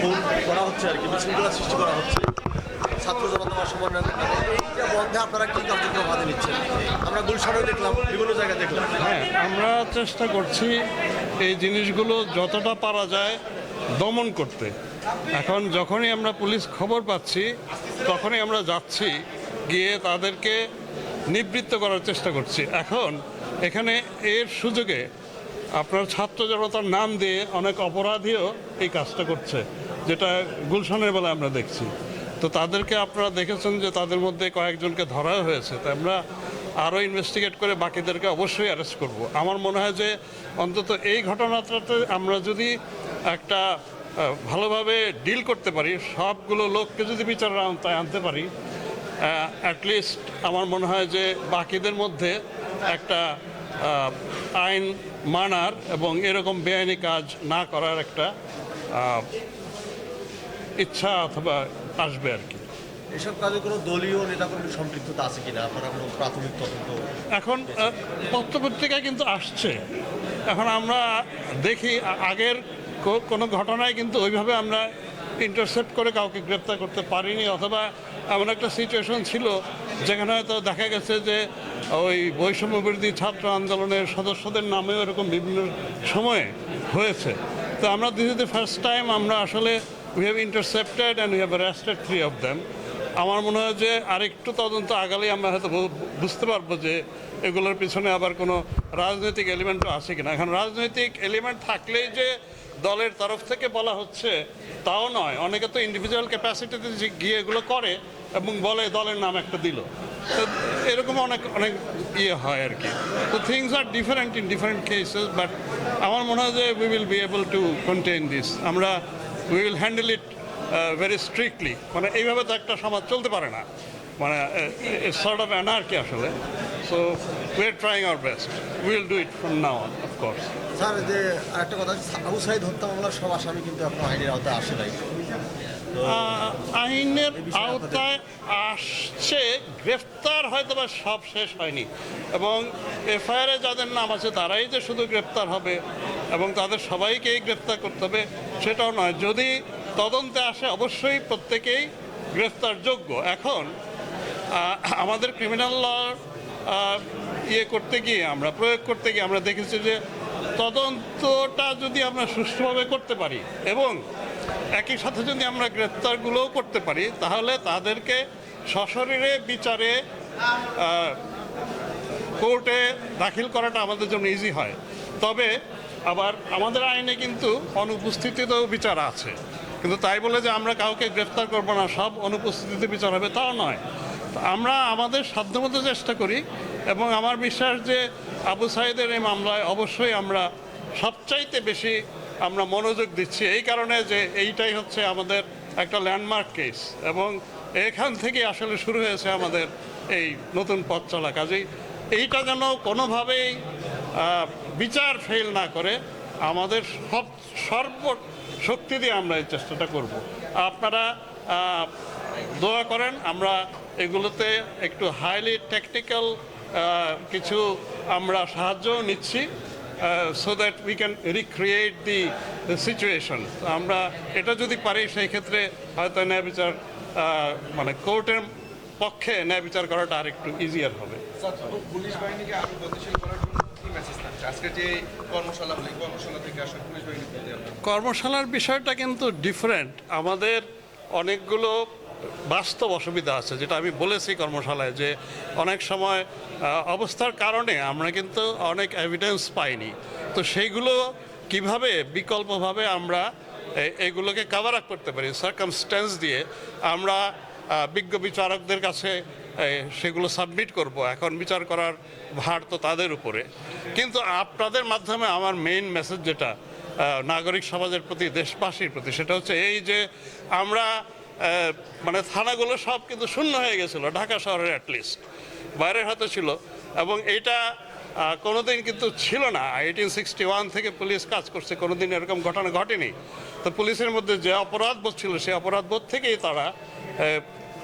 খুন করা হচ্ছে আর কি, বিশৃঙ্খলা সৃষ্টি করা হচ্ছে। ছাত্র জনতা সমন্বয় এইটা বন্ধে আপনারা কি কার্যক্রম হাতে নিচ্ছেন? আমরা গুলশানেও দেখলাম, বিভিন্ন জায়গায় দেখলাম। হ্যাঁ আমরা চেষ্টা করছি এই জিনিসগুলো যতটা পারা যায় দমন করতে। এখন যখনই আমরা পুলিশ খবর পাচ্ছি, তখনই আমরা যাচ্ছি, গিয়ে তাদেরকে নিবৃত্ত করার চেষ্টা করছি। এখন এখানে এর সুযোগে আপনার ছাত্র জনতার নাম দিয়ে অনেক অপরাধীও এই কাজটা করছে, যেটা গুলশানের বেলা আমরা দেখছি। তো তাদেরকে আপনারা দেখেছেন যে তাদের মধ্যে কয়েকজনকে ধরা হয়েছে, তো আমরা আরও ইনভেস্টিগেট করে বাকিদেরকে অবশ্যই অ্যারেস্ট করব। আমার মনে হয় যে অন্তত এই ঘটনাটাতে আমরা যদি একটা ভালোভাবে ডিল করতে পারি, সবগুলো লোককে যদি বিচারের আওতায় আনতে পারি অ্যাটলিস্ট আমার মনে হয় যে বাকিদের মধ্যে একটা আইন মানার এবং এরকম বেআইনি কাজ না করার একটা ইচ্ছা অথবা আসবে আর কি। এসব কাজে কোনো দলীয় নেতাকর্মীর সম্পৃক্ততা আছে কিনা? আপনারা কোনো প্রাথমিক তদন্ত এখন পত্রপত্রিকায় কিন্তু আসছে। এখন আমরা দেখি আগের কোনো ঘটনায় কিন্তু ওইভাবে আমরা ইন্টারসেপ্ট করে, কাউকে গ্রেপ্তার করতে পারিনি, অথবা এমন একটা সিচুয়েশন ছিল যেখানে হয়তো দেখা গেছে যে ওই বৈষম্য বিরোধী ছাত্র আন্দোলনের সদস্যদের নামেও এরকম বিভিন্ন সময়ে হয়েছে। তো আমরা দ্য ফার্স্ট টাইম আমরা আসলে we have intercepted and we have arrested three of them আমার মনে হয় যে আরেকটু তদন্ত আগালেই আমরা হয়তো বুঝতে পারব যে এগুলোর পিছনে আবার কোনো রাজনৈতিক এলিমেন্টও আছে কিনা। এখন রাজনৈতিক এলিমেন্ট থাকলেই যে দলের তরফ থেকে বলা হচ্ছে, তাও নয়। অনেকে তো ইন্ডিভিজুয়াল ক্যাপাসিটিতে গিয়ে এগুলো করে এবং বলে দলের নাম একটা দিল। তো এরকম অনেক অনেক ইয়ে হয় আর কি। তো things are different in different cases but আমার মনে হয় যে we will be able to contain this আমরা we will handle it very strictly মানে এইভাবে তো একটা সমাজ চলতে পারে না। মানে সর্ট অফ অ্যানার্কি আসলে। So we are trying our best will do it from now on of course sir যে আরেকটা কথা আবু সাইদ হত্যা মামলার সব আসামি কিন্তু আপনার আইনের আওতায় আসে নাই। তো আইনের আওতায় আসছে গ্রেফতার হয়তো বা সব শেষ হয়নি। এবং এফআইআরে যাদের নাম আছে তারাই যে শুধু গ্রেফতার হবে এবং তাদের সবাইকেই গ্রেপ্তার করতে হবে সেটাও নয়। যদি তদন্তে আসে অবশ্যই প্রত্যেকেই গ্রেফতারযোগ্য। এখন আমাদের ক্রিমিনাল ল ইয়ে করতে গিয়ে আমরা, প্রয়োগ করতে গিয়ে আমরা দেখেছি যে তদন্তটা যদি আমরা সুষ্ঠুভাবে করতে পারি এবং একই সাথে যদি আমরা গ্রেপ্তারগুলোও করতে পারি, তাহলে তাদেরকে সশরীরে বিচারে কোর্টে দাখিল করাটা আমাদের জন্য ইজি হয়। তবে আবার আমাদের আইনে কিন্তু অনুপস্থিতিতেও বিচার আছে। কিন্তু তাই বলে যে আমরা কাউকে গ্রেফতার করব না, সব অনুপস্থিতিতে বিচার হবে, তাও নয়। আমরা আমাদের সাধ্যমতো চেষ্টা করি এবং আমার বিশ্বাস যে আবু সাইদের এই মামলায় অবশ্যই আমরা সবচাইতে বেশি আমরা মনোযোগ দিচ্ছি, এই কারণে যে এইটাই হচ্ছে আমাদের একটা ল্যান্ডমার্ক কেস এবং এখান থেকে আসলে শুরু হয়েছে আমাদের এই নতুন পথ চলা। কাজেই এইটা যেন কোনোভাবেই বিচার ফেল না করে আমাদের সব সর্ব শক্তি দিয়ে আমরা এই চেষ্টাটা করব। আপনারা দোয়া করেন, আমরা এগুলোতে একটু হাইলি টেকনিক্যাল কিছু আমরা সাহায্য নিচ্ছি so that we can recreate the situation আমরা এটা যদি পারি, সেই ক্ষেত্রে হয়তো ন্যায় বিচার মানে কোর্টের পক্ষে ন্যায় বিচার করাটা আরেকটু ইজিয়ার হবে। পুলিশ বাহিনীকে আরও গতিশীল করার কর্মশালার বিষয়টা কিন্তু ডিফারেন্ট আমাদের অনেকগুলো বাস্তব অসুবিধা আছে, যেটা আমি বলেছি কর্মশালায় যে অনেক সময় অবস্থার কারণে আমরা কিন্তু অনেক এভিডেন্স পাইনি। তো সেইগুলো কীভাবে বিকল্পভাবে আমরা এগুলোকে কাভার আপ করতে পারি? সার্কামস্ট্যান্স দিয়ে আমরা বিজ্ঞ বিচারকদের কাছে সেগুলো সাবমিট করব। এখন বিচার করার ভার তো তাদের উপরে। কিন্তু আপনাদের মাধ্যমে আমার মেইন মেসেজ যেটা নাগরিক সমাজের প্রতি, দেশবাসীর প্রতি, সেটা হচ্ছে এই যে আমরা মানে থানাগুলো সব কিন্তু শূন্য হয়ে গেছিল, ঢাকা শহরের অ্যাটলিস্ট বাইরে হয়তো ছিল। এবং এটা কোনোদিন কিন্তু ছিল না। এইটিন সিক্সটি ওয়ান থেকে পুলিশ কাজ করছে, কোনোদিন এরকম ঘটনা ঘটেনি। তো পুলিশের মধ্যে যে অপরাধ বোধ ছিল, সেই অপরাধ বোধ থেকেই তারা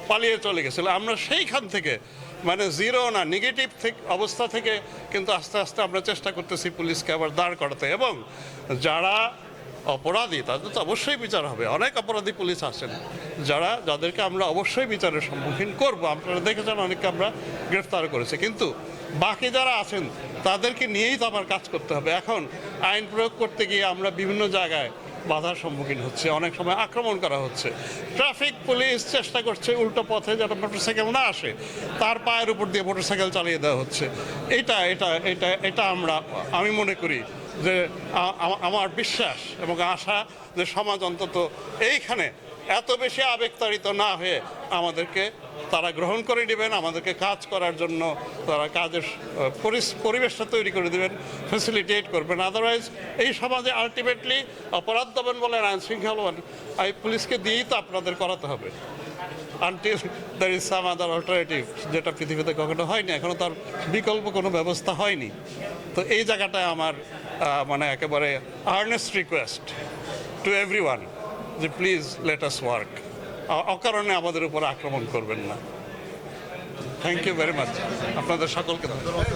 পালিয়ে চলে গেছিল। আমরা সেইখান থেকে মানে জিরো না নেগেটিভ থেকে, অবস্থা থেকে কিন্তু আস্তে আস্তে আমরা চেষ্টা করতেছি পুলিশকে আবার দাঁড় করাতে। এবং যারা অপরাধী, তাদের তো অবশ্যই বিচার হবে। অনেক অপরাধী পুলিশ আছেন। যারা, যাদেরকে আমরা অবশ্যই বিচারের সম্মুখীন করব। আপনারা দেখেছেন অনেককে আমরা গ্রেফতার করেছি। কিন্তু বাকি যারা আছেন, তাদেরকে নিয়েই তো আমার কাজ করতে হবে। এখন আইন প্রয়োগ করতে গিয়ে আমরা বিভিন্ন জায়গায় বাধার সম্মুখীন হচ্ছে, অনেক সময় আক্রমণ করা হচ্ছে। ট্রাফিক, পুলিশ চেষ্টা করছে উল্টো পথে যেন মোটরসাইকেল না আসে, তার পায়ের উপর দিয়ে মোটরসাইকেল চালিয়ে দেওয়া হচ্ছে। এটা এটা এটা এটা আমরা, আমি মনে করি যে আমার বিশ্বাস এবং আশা যে সমাজ অন্তত এইখানে এত বেশি আবেগতাড়িত না হয়ে আমাদেরকে তারা গ্রহণ করে নেবেন, আমাদেরকে কাজ করার জন্য তারা কাজের পরিবেশটা তৈরি করে দেবেন ফ্যাসিলিটেট করবেন। আদারওয়াইজ এই সমাজে আলটিমেটলি অপরাধ দমন বলেন আইন শৃঙ্খলা এই পুলিশকে দিয়েই তো আপনাদের করাতে হবে। Until there is some other alternative যেটা পৃথিবীতে কখনো হয়নি এখনও তার বিকল্প কোনো ব্যবস্থা হয়নি। তো এই জায়গাটায় আমার মানে একেবারে আর্নেস্ট রিকোয়েস্ট টু এভরি যে প্লিজ লেট আস ওয়ার্ক অকারণে আমাদের উপর আক্রমণ করবেন না। থ্যাংক ইউ ভেরি মাচ আপনাদের সকলকে ধন্যবাদ।